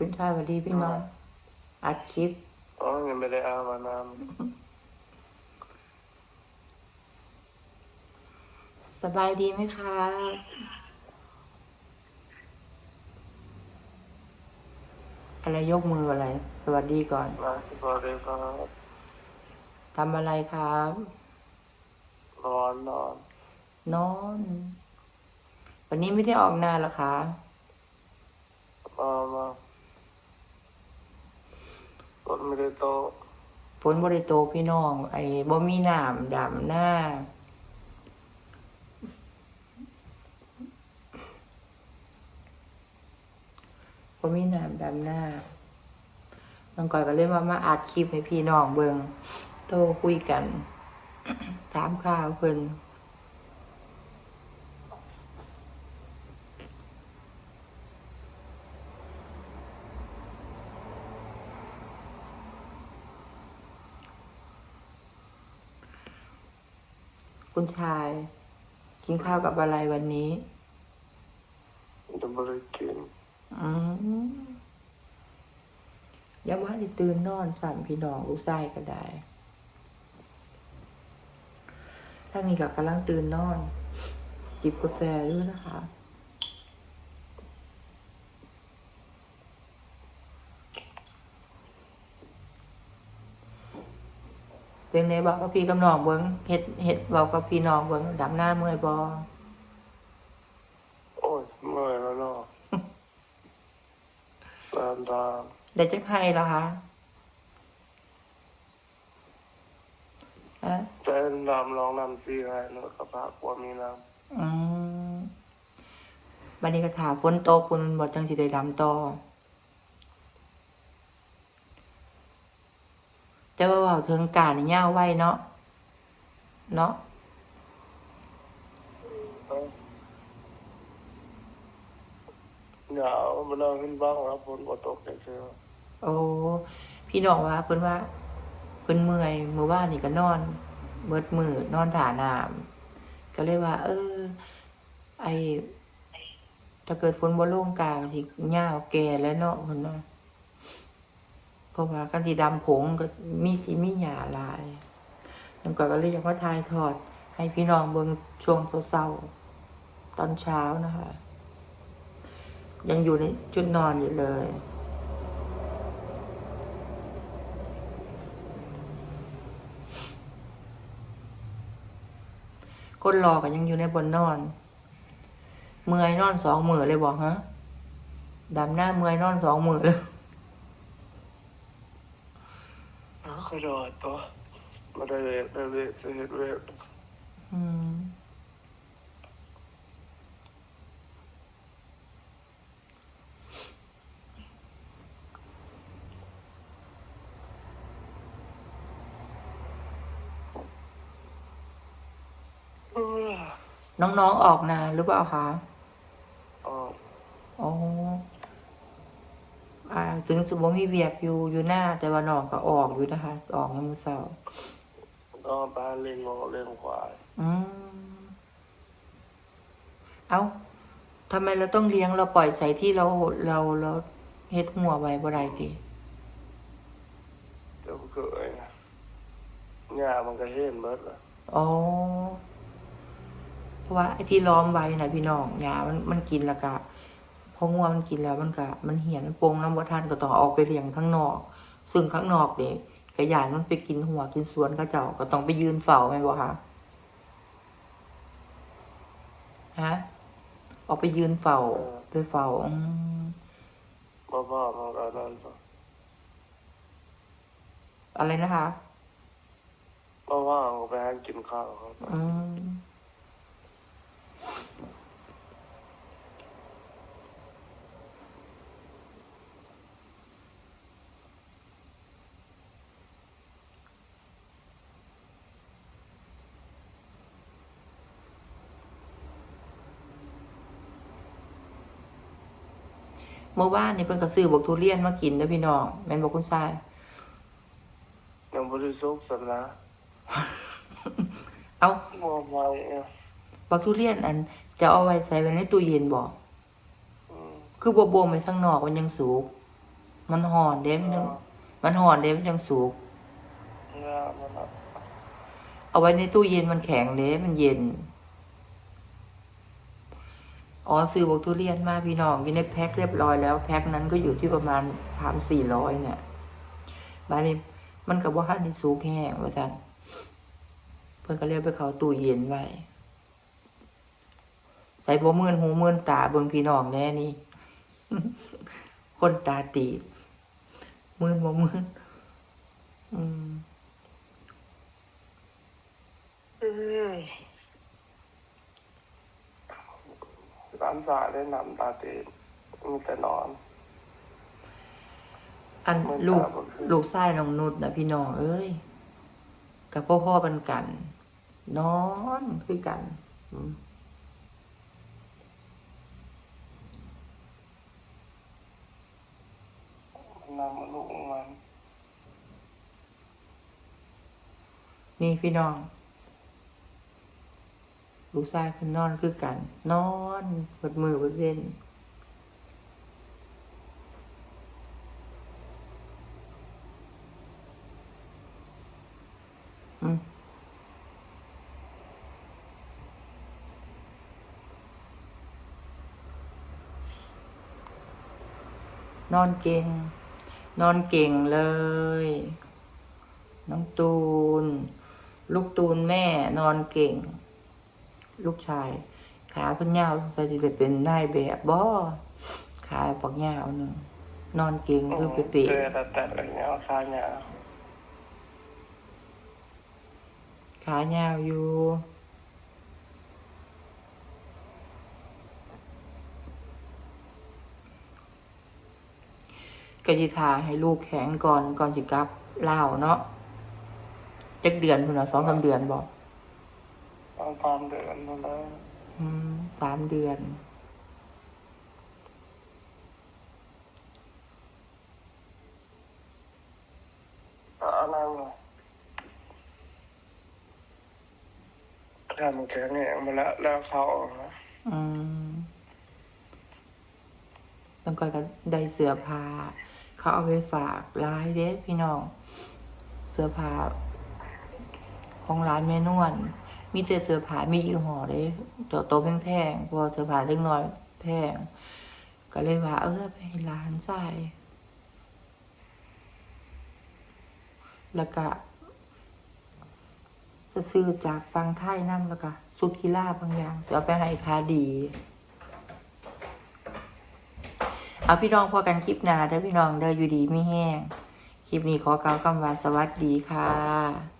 คุณชายสวัสดีพี่น้อง อัดคลิปอ๋อยังไม่ได้เอามานานสบายดีไหมคะอะไรยกมืออะไร สวัสดีก่อนนะสวัสดีครับทำอะไรครับนอนนอนนอน วันนี้ไม่ได้ออกนานหรอคะมามา ฝนไม่ได้โตกฝนบริโตกพี่น้อง ไอ้บ่มีน้ำดำหน้าบ่มีน้ำดำหน้าน้องก่อยก็เลยว่ามาอัดคลิปให้พี่น้องเบิงโตคุยกัน ถามข่าวเพิ่น คุณชาย กินข้าวกับอะไรวันนี้จะบริกินอืมอย่าว่าจะตื่นนอนสั่นพี่น้องลูกไส้ก็ได้ท่างนี้ก็กำลังตื่นนอน จิบกาแฟด้วยนะคะ เป็นไงบอกกับพี่กับน้องเบิ้งเฮ็ดเฮ็ดบอกกับพี่น้องเบิ้งดำหน้าเมื่อยบอโอ้ยเมื่อยแล้วเนาะสามตามได้จักให้ละคะอะใจนำลองนำซีให้เนอะกระพากว่ามีน้อืมบันนี้ก็ถาฝนตกคุณบอจังสิได้ดำต่อ แต่ว่าเว่าถึงการนี่ย่าวไว้เนาะเนาะำหนาวมันนั่งขึ้นบ้างแล้วฝนก็ตกเฉยโอ้พี่น้องว่าเพิ่นว่าเพิ่นเมื่อยมื้อว่านนี่ก็นอนเบิดมือนอนถ่าน้ำก็เลยว่า เออ ไอถ้าเกิดฝนบ่ลงกลางสิหญ้าแก่แล้วเนาะเพิ่นว่าเพ ราะว่ากันสิดำผงก็มีสิมีหญ้าลายแล้วก็เลยอยากมาถ่ายทอด ให้พี่น้องเบิ่งช่วงเช้าๆตอนเช้านะคะ ยังอยู่ในจุดนอนอยู่เลยคนรอกันยังอยู่ในบนนอน เมื่อยนอนสองมือเลยบอกฮะดำหน้าเมื่อยนอนสองมือเลย ๆอ้าวกระโดดตัวมาได้เวทได้เวทเสียเวทอืมเออน้องๆออกนานหรือเปล่าคะอ๋ออ๋อ อ่าถึงสมมติมีเวียกอยู่อยู่หน้า แต่ว่าน้องก็ออกอยู่นะคะ ออกในมือเสาร์ก็ไปเลี้ยงงอเลี้ยงควายอืมเอาทำไมเราต้องเลี้ยงเราปล่อยใส่ที่เราเราเราเฮ็ดหัวไว้บ่ได้ติเจ้าเกยหญ้ามันก็เห็นเบิดละอ๋อเพราะว่าไอ้ที่ล้อมไว้นะพี่น้องยามันมันกินแล้วก็ พองัวมันกินแล้วมันก็มันเหี่ยนมันโปงน้ำบ่ทันก็ต้องออกไปเลี้ยงข้างนอก ซึ่งข้างนอกเด็กกระยานมันไปกินหัวกินสวนเขาเจ้าก็ต้องไปยืนเฝ้าแม่นบ่คะฮะออกไปยืนเฝ้าไปเฝ้าอืมบ่พ่อมันก็นั่นอะไรนะคะบ่ว่างก็ไปหากินข้าวครับอืม เมื่อวานนี่เพิ่นก็ซื้อบอกทุเรียนมากินเด้อพี่น้องแม่นบอกคุณชายยังบ่ได้สุกสันนะเอาบ่ไหวอะบักทุเรียนอัน จะเอาไว้ใส่ไว้ในตู้เย็นบอกอืมคือบ่บ่มไว้ข้างนอกมันยังสูงมันห่อนเด้มันจังมันห่อนเด้มันจังสุกงามมันอะเอาไว้ในตู้เย็นมันแข็งเด้มันเย็น อ๋อซื้อบอกทุเรียนมาพี่น้องอยู่ในแพ็คเรียบร้อยแล้วแพ็คนั้นก็อยู่ที่ประมาณสามสี่ร้อยเนี่ยบ้านนี้มันกับว่าฮันในซุกแห้งว่าจันเพิ่อนก็เรียกไปเขาตู้เย็นไว้ใส่บ่มื่นหูมื่นตาเบิ่งพี่น้องแน่นี่ คนตาตีบมื่นบ่มื่นอืม อืม ร้านสายได้นำตาตีมีแต่นอนอันเหมือนลูกตาบ่คือลูกชายน้องนุชนะพี่น้องเอ้ยกับพ่อพ่อกันกัน นอนคือกันอืมมันนำมาลูกมัน นี่พี่น้อง ลูกชายเพิ่นนอนคือกัน นอนเปิดมือเปิดเว้นอืมนอนเก่ง นอนเก่งเลย น้องตูน ลูกตูนแม่นอนเก่ง ลูกชาย ขาเพิ่นยาวใส่จะได้เป็นนายแบบบ่ขาปักยาวหนึ่งนอนเก่งคือไปเปะเจอแต่แต่อะไรเงี้ยราคาเนี่ยขายาวอยู่กจิทาให้ลูกแข็งก่อนก่อนสิกลับลาวเนาะจักเดือนพุ่นน่ะสองสามเดือนบอก ตอนสามเดือนนั่นเลยอืมสามเดือน ก็อันนั้นเลยทำแข็งแรงมาแล้วแล้วเขาออกนะอืมต้องก่อนก็ได้เสื้อผ้าเขาเอาไปฝากร้ายเด้พี่น้อง เสื้อผ้าของร้านแม่นวล มีแต่เสื้อผ้ามียี่ห้อเด้ตัวโตแพงๆพอเสื้อผ้าเล็กน้อยแพงก็เลยว่า เออไปห้ร้านใส่แล้วก็จะซื้อจากฟังไทยนั่แล้วก็สุดกีฬาบางอย่างจะเอาไปให้คาดี เอาพี่น้องพอกันคลิปหนาเด้อพี่น้องเด้ออยู่ดีไม่แห้ง คลิปนี้ขอกล่าวคำว่าสวัสดีค่ะ